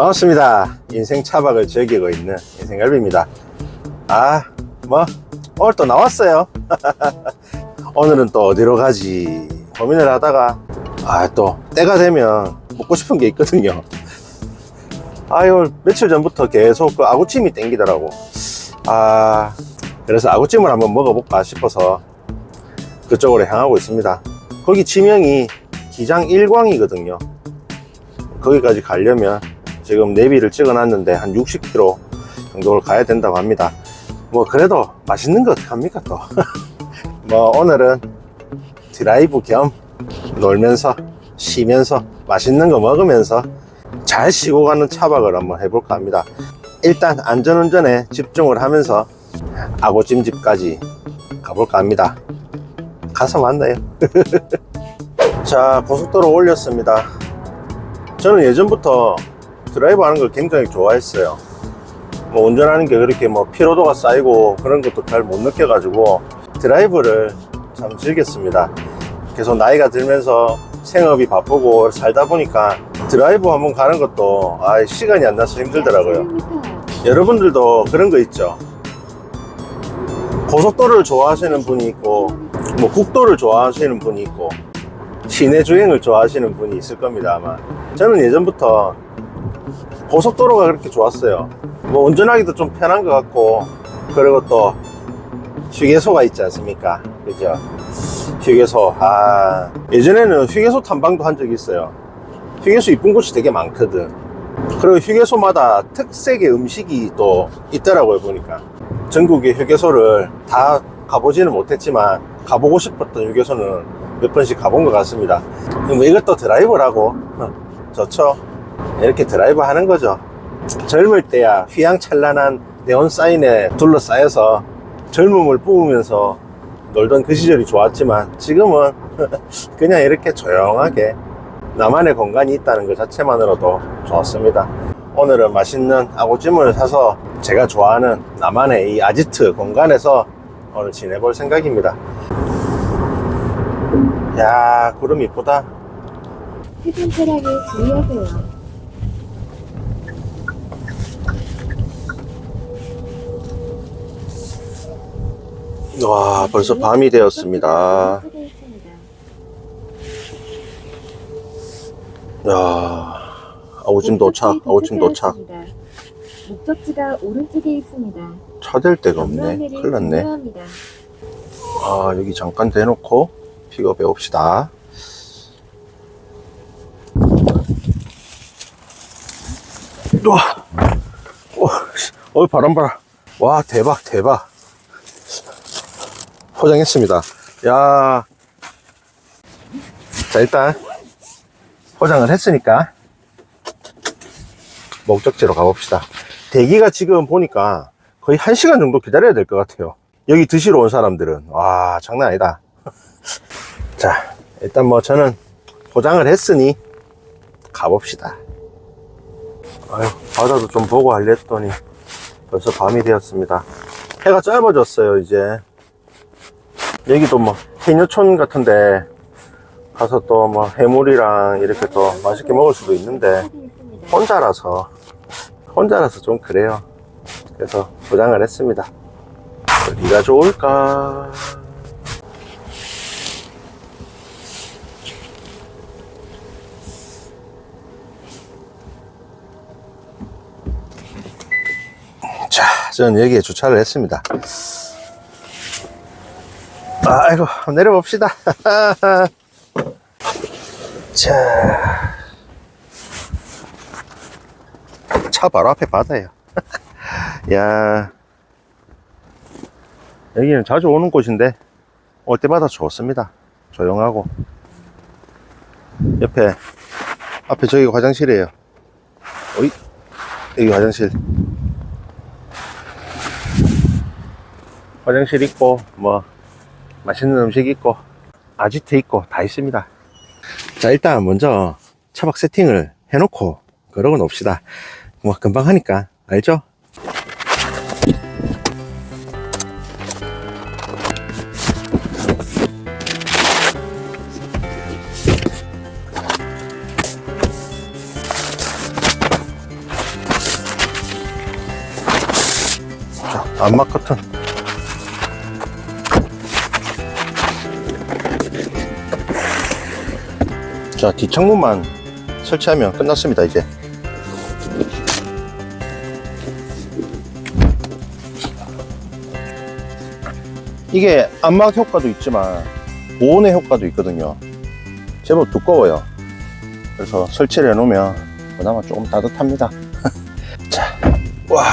반갑습니다. 인생 차박을 즐기고 있는 인생갈비입니다. 아, 뭐, 오늘 또 나왔어요. 오늘은 또 어디로 가지? 고민을 하다가, 아, 또, 때가 되면 먹고 싶은 게 있거든요. 아유, 며칠 전부터 계속 그 아구찜이 땡기더라고. 아, 그래서 아구찜을 한번 먹어볼까 싶어서 그쪽으로 향하고 있습니다. 거기 지명이 기장 1광이거든요. 거기까지 가려면 지금 내비를 찍어 놨는데 한 60km 정도를 가야 된다고 합니다. 뭐 그래도 맛있는 거 어떡합니까 또. 뭐 오늘은 드라이브 겸 놀면서 쉬면서 맛있는 거 먹으면서 잘 쉬고 가는 차박을 한번 해볼까 합니다. 일단 안전운전에 집중을 하면서 아고찜집까지 가볼까 합니다. 가서 만나요. 자, 고속도로 올렸습니다. 저는 예전부터 드라이브 하는 걸 굉장히 좋아했어요. 뭐 운전하는 게 그렇게 뭐 피로도가 쌓이고 그런 것도 잘 못 느껴가지고 드라이브를 참 즐겼습니다. 계속 나이가 들면서 생업이 바쁘고 살다 보니까 드라이브 한번 가는 것도 아 시간이 안 나서 힘들더라고요. 여러분들도 그런 거 있죠. 고속도로를 좋아하시는 분이 있고 뭐 국도를 좋아하시는 분이 있고 시내 주행을 좋아하시는 분이 있을 겁니다 아마 저는 예전부터 고속도로가 그렇게 좋았어요. 뭐 운전하기도 좀 편한 것 같고 그리고 또 휴게소가 있지 않습니까? 그죠? 휴게소. 아 예전에는 휴게소 탐방도 한 적이 있어요. 휴게소 이쁜 곳이 되게 많거든. 그리고 휴게소마다 특색의 음식이 또 있더라고요 보니까. 전국의 휴게소를 다 가보지는 못했지만 가보고 싶었던 휴게소는 몇 번씩 가본 것 같습니다. 뭐 이것도 드라이브라고? 어, 좋죠. 이렇게 드라이브 하는 거죠. 젊을 때야 휘황찬란한 네온 사인에 둘러싸여서 젊음을 뿜으면서 놀던 그 시절이 좋았지만 지금은 그냥 이렇게 조용하게 나만의 공간이 있다는 것 자체만으로도 좋았습니다. 오늘은 맛있는 아구찜을 사서 제가 좋아하는 나만의 이 아지트 공간에서 오늘 지내볼 생각입니다. 야, 구름 이쁘다. 해변 차량에 주의하세요. 와, 벌써 밤이 되었습니다. 야, 아구찜 도착, 아구찜 도착. 목적지가 오른쪽에 있습니다. 차댈 데가 없네. 큰일 났네. 아, 여기 잠깐 대놓고 픽업해 봅시다. 와, 어, 어, 바람 봐라. 와, 대박, 대박. 포장했습니다. 야. 자, 일단, 포장을 했으니까, 목적지로 가봅시다. 대기가 지금 보니까 거의 한시간 정도 기다려야 될 것 같아요. 여기 드시러 온 사람들은. 와, 장난 아니다. 자, 일단 뭐 저는 포장을 했으니 가봅시다. 아유, 바다도 좀 보고 하려 했더니 벌써 밤이 되었습니다. 해가 짧아졌어요, 이제. 여기도 뭐 해녀촌 같은데 가서 또 뭐 해물이랑 이렇게 또 맛있게 먹을 수도 있는데. 혼자라서 혼자라서 좀 그래요. 그래서 포장을 했습니다. 어디가 좋을까? 자, 저는 여기에 주차를 했습니다. 아이고, 내려봅시다. 자. 차 바로 앞에 바다예요. 야 여기는 자주 오는 곳인데 올 때마다 좋습니다. 조용하고 옆에 앞에 저기 화장실이에요. 어이 여기 화장실. 화장실 있고 뭐 맛있는 음식 있고 아지트 있고 다 있습니다. 자 일단 먼저 차박 세팅을 해놓고 그러고 놉시다. 뭐 금방 하니까 알죠? 안마 커튼. 자, 뒷창문만 설치하면 끝났습니다, 이제. 이게 안막 효과도 있지만 보온의 효과도 있거든요. 제법 두꺼워요. 그래서 설치를 해 놓으면 그나마 조금 따뜻합니다. 자, 와.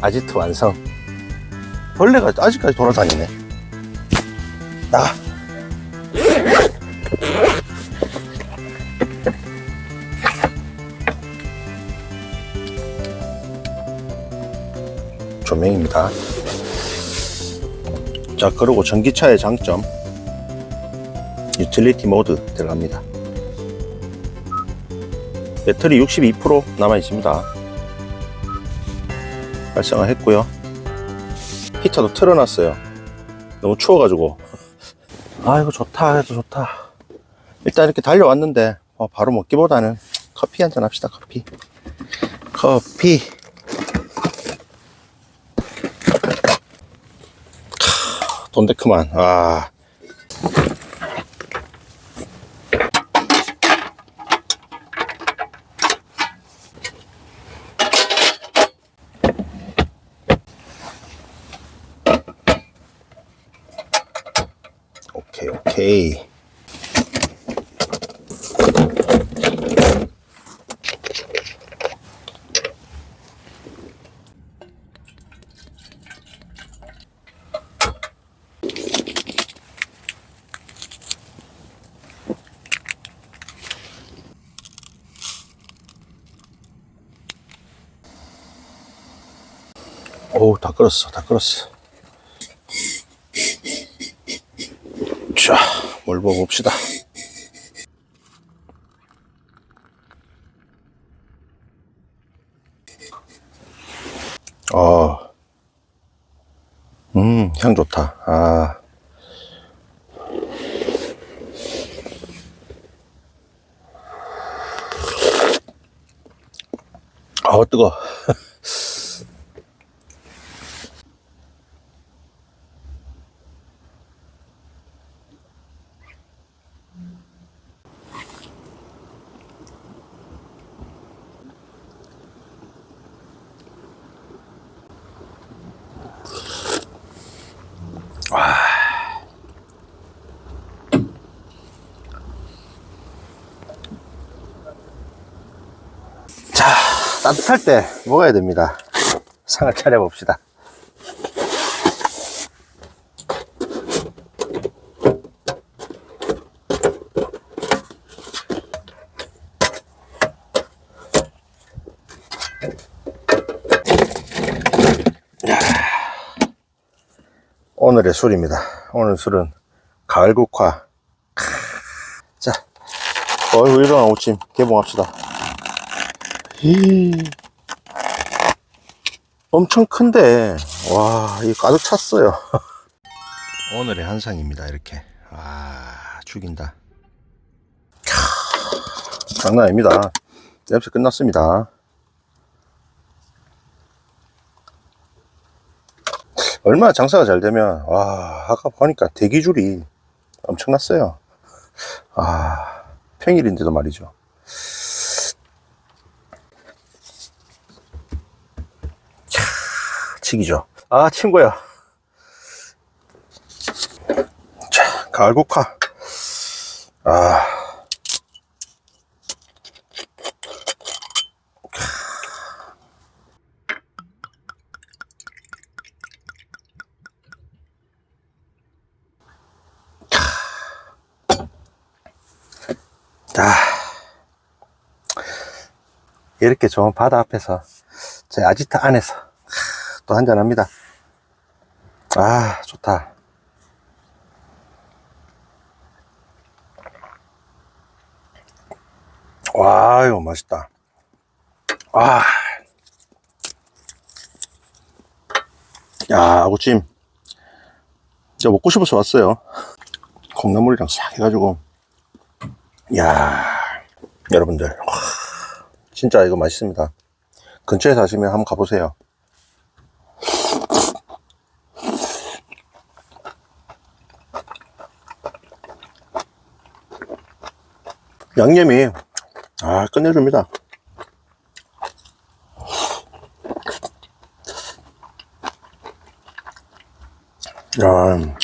아지트 완성. 벌레가 아직까지 돌아다니네. 나가. 조명입니다. 자, 그리고 전기차의 장점. 유틸리티 모드 들어갑니다. 배터리 62% 남아 있습니다. 발생을 했고요. 히터도 틀어놨어요. 너무 추워가지고. 아, 이거 좋다. 해도 좋다. 일단 이렇게 달려왔는데, 어, 바로 먹기보다는 커피 한잔 합시다, 커피. 커피. 돈데크만. 아. 오케이, 오케이. 오, 다 끓었어, 다 끓었어. 자, 뭘 먹어봅시다. 어, 음, 향 좋다. 아. 아우, 뜨거. 따뜻할 때 먹어야 됩니다. 상을 차려봅시다. 야. 오늘의 술입니다. 오늘 술은 가을국화. 크. 자, 어이구, 일어나, 오침. 개봉합시다. 이 엄청 큰데. 와 이거 가득 찼어요. 오늘의 한상입니다 이렇게. 아 죽인다. 캬, 장난 아닙니다. 냄새 끝났습니다. 얼마나 장사가 잘 되면 와 아까 보니까 대기줄이 엄청났어요. 아 평일인데도 말이죠 치기죠. 아, 친구야. 자, 가을국화. 아. 자. 이렇게 좋은 바다 앞에서 제 아지트 안에서 또 한잔합니다. 아, 좋다. 와, 이거 맛있다. 아. 야, 아구찜. 진짜 먹고 싶어서 왔어요. 콩나물이랑 싹 해가지고. 야 여러분들. 와, 진짜 이거 맛있습니다. 근처에 사시면 한번 가보세요. 양념이 아 끝내줍니다. 야,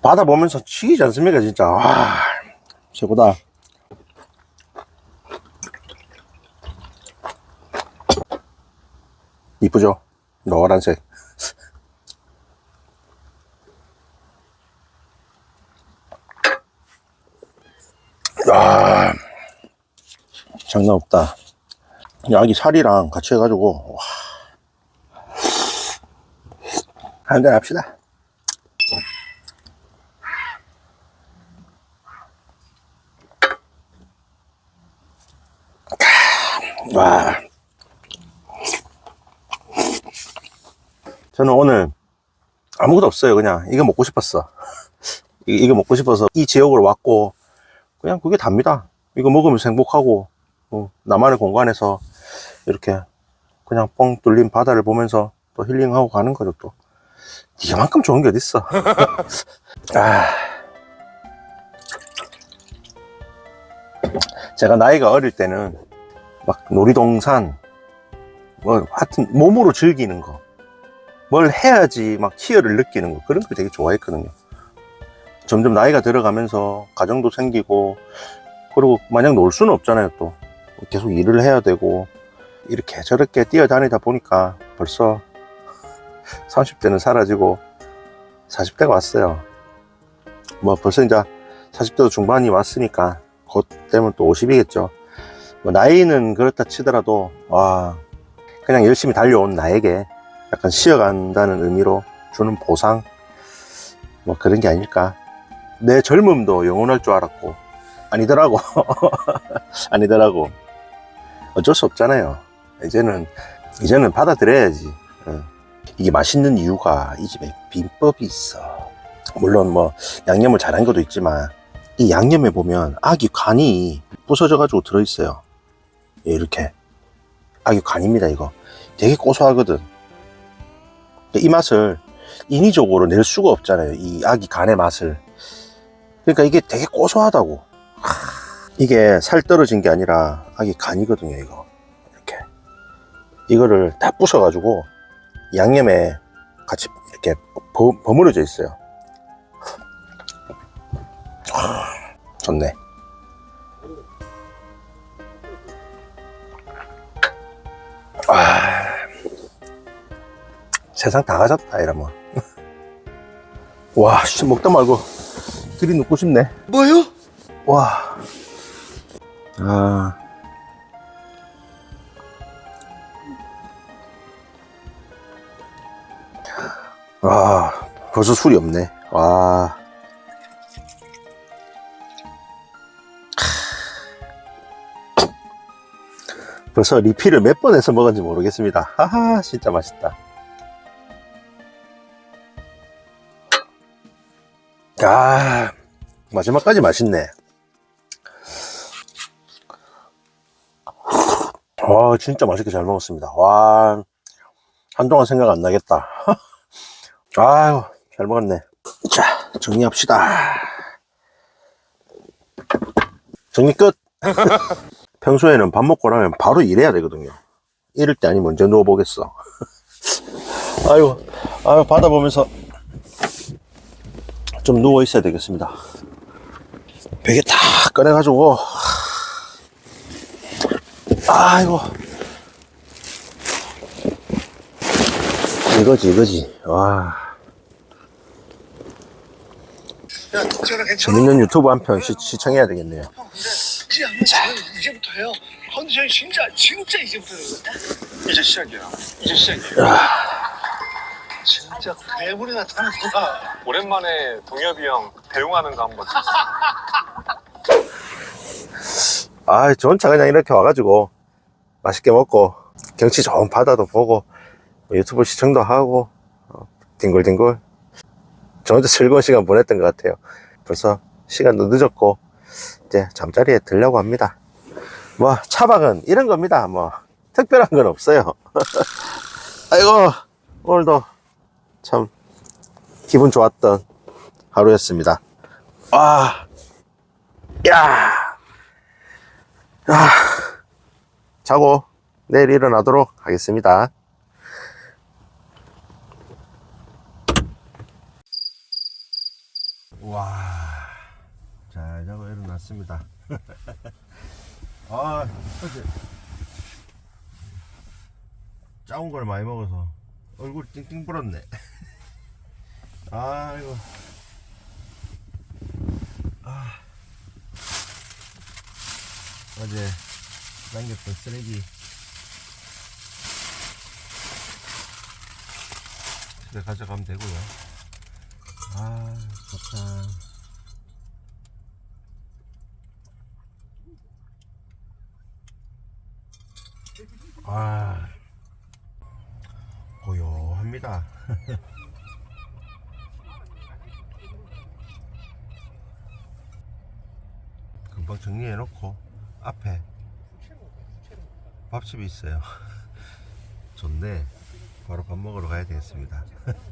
바다 보면서 치이지 않습니까 진짜 와 최고다. 이쁘죠? 노란색. 아, 장난 없다. 여기 살이랑 같이 해가지고, 와. 한잔 합시다. 와. 저는 오늘 아무것도 없어요. 그냥 이거 먹고 싶었어. 이- 이거 먹고 싶어서 이 지역으로 왔고 그냥 그게 답니다. 이거 먹으면서 행복하고 어, 나만의 공간에서 이렇게 그냥 뻥 뚫린 바다를 보면서 또 힐링하고 가는 거죠 또. 이만큼 좋은 게 어딨어. 아. 제가 나이가 어릴 때는 막 놀이동산 뭐 하여튼 몸으로 즐기는 거 뭘 해야지 막 희열을 느끼는 거 그런 걸 되게 좋아했거든요. 점점 나이가 들어가면서 가정도 생기고 그리고 마냥 놀 수는 없잖아요 또 계속 일을 해야 되고 이렇게 저렇게 뛰어다니다 보니까 벌써 30대는 사라지고 40대가 왔어요. 뭐 벌써 이제 40대도 중반이 왔으니까 곧 되면 또 50이겠죠. 뭐 나이는 그렇다 치더라도 와 그냥 열심히 달려온 나에게 약간 쉬어간다는 의미로 주는 보상? 뭐 그런 게 아닐까? 내 젊음도 영원할 줄 알았고. 아니더라고. 아니더라고 어쩔 수 없잖아요 이제는 이제는 받아들여야지 어. 이게 맛있는 이유가 이 집에 비법이 있어 물론 뭐 양념을 잘한 것도 있지만 이 양념에 보면 아기 간이 부서져 가지고 들어있어요 예, 이렇게 아기 간입니다 이거 되게 고소하거든 이 맛을 인위적으로 낼 수가 없잖아요. 이 아기 간의 맛을. 그러니까 이게 되게 고소하다고. 하, 이게 살 떨어진 게 아니라 아기 간이거든요, 이거. 이렇게. 이거를 다 부숴 가지고 양념에 같이 이렇게 버, 버무려져 있어요. 하, 좋네. 아. 세상 다 가졌다 이러면 와 씨, 먹다 말고 들이 눕고 싶네 뭐요? 와 아. 아, 벌써 술이 없네. 와. 벌써 리필을 몇 번 해서 먹었는지 모르겠습니다. 하하, 진짜 맛있다. 아, 마지막까지 맛있네. 와, 진짜 맛있게 잘 먹었습니다. 와, 한동안 생각 안 나겠다. 아유, 잘 먹었네. 자, 정리합시다. 정리 끝! 평소에는 밥 먹고 나면 바로 일해야 되거든요. 이럴 때 아니면 언제 누워보겠어. 아유, 아유, 바다 보면서 좀 누워 있어야 되겠습니다. 베개 다 꺼내가지고, 아이고. 이거지, 이거지. 와. 야, 괜찮아? 재밌는 유튜브 한 편 시청해야 되겠네요. 형, 근데 이제부터 해요. 컨디션이 진짜 진짜 이제부터 돼요. 이제 시작이야. 이제 시작이야. 진짜 괴물이 나타났구나. 오랜만에 동엽이 형 배웅하는 거 한번 아, 저 혼자 그냥 이렇게 와가지고 맛있게 먹고 경치 좋은 바다도 보고 뭐 유튜브 시청도 하고 어, 뒹굴뒹굴 저 혼자 즐거운 시간 보냈던 것 같아요. 벌써 시간도 늦었고 이제 잠자리에 들려고 합니다. 뭐 차박은 이런 겁니다. 뭐 특별한 건 없어요. 아이고 오늘도 참 기분 좋았던 하루였습니다. 아, 야, 아, 자고 내일 일어나도록 하겠습니다. 와, 잘 자고 일어났습니다. 아, 어제 짜운 걸 많이 먹어서 얼굴 띵띵 불었네. 아이고. 아. 어제 남겼던 쓰레기 집에 가져가면 되고요. 아, 좋다. 아, 고요합니다. 금방 정리해 놓고 앞에 밥집이 있어요. 좋네. 바로 밥 먹으러 가야 되겠습니다.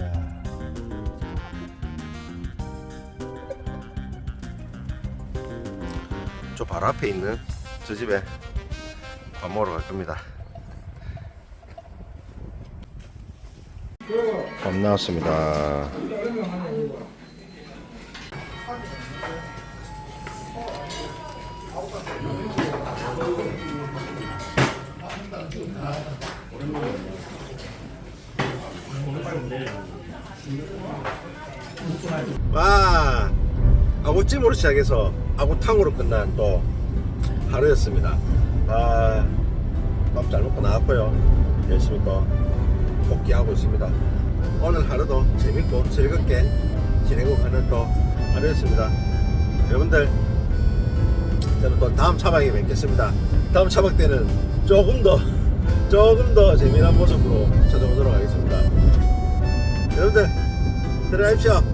야. 저 바로 앞에 있는 저 집에 밥 먹으러 갈 겁니다. 밥 나왔습니다. 와 아구찜으로 시작해서 아구탕으로 끝난 또 하루였습니다. 아밥 잘 먹고 나왔고요. 열심히 또 복귀하고 있습니다. 오늘 하루도 재밌고 즐겁게 지내고 가는 또 하루였습니다. 여러분들 저는 또 다음 차박에 뵙겠습니다. 다음 차박 때는 조금 더 조금 더 재미난 모습으로 찾아오도록 하겠습니